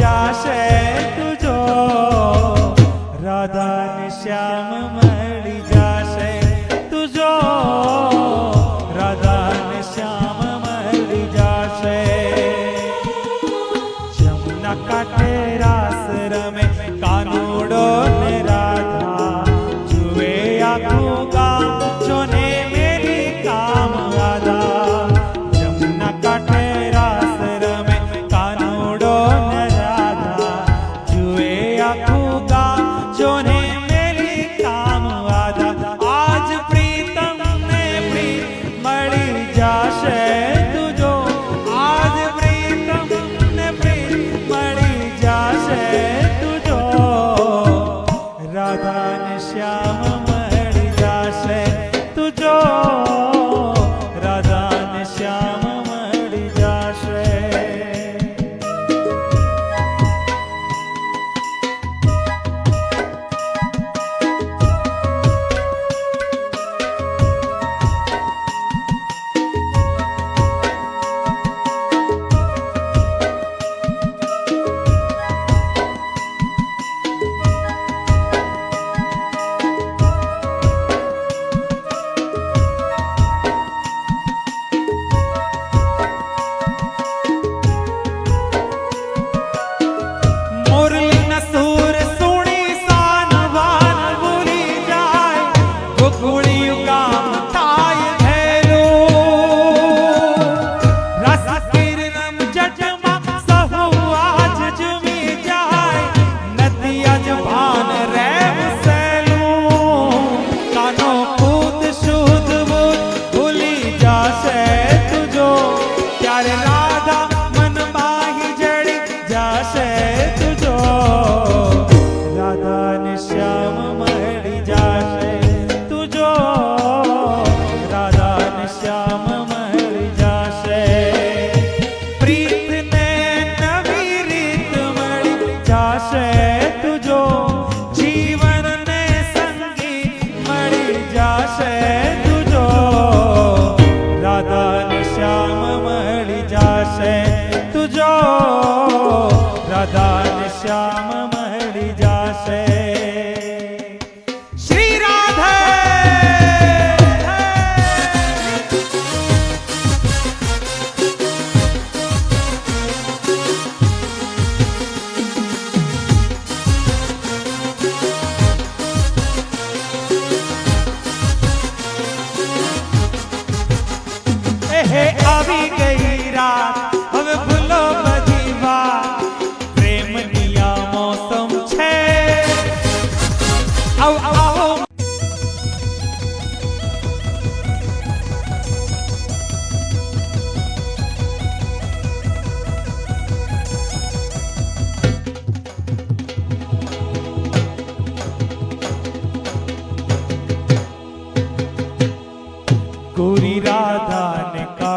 જાશે તુજો. રાધા શ્યામ મળી જાશે તુજો. રાધા શ્યામ મળી જાશે. જમના કાંઠે રાસ રમે આખું ગા જોને મેરી કામ વાદા આજ પ્રીતમ ને પ્રી મળી જાશે તુજો. આજ પ્રીતમ ને પ્રી મળી જાશે તુજો. રાધા શ્યામ श्याम गोरी राधा ने का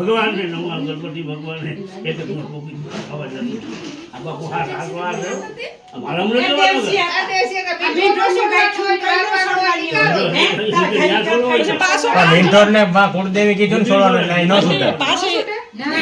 ભગવાનને નમવા ગણપતિ ભગવાનને એક જ મોટું કીધું ખબર નથી આ બાપુ હાર હાર વાર છે. આ મારા ઇન્ટરને બા કુળદેવી કીધું ને છોડવાનું ન છૂટે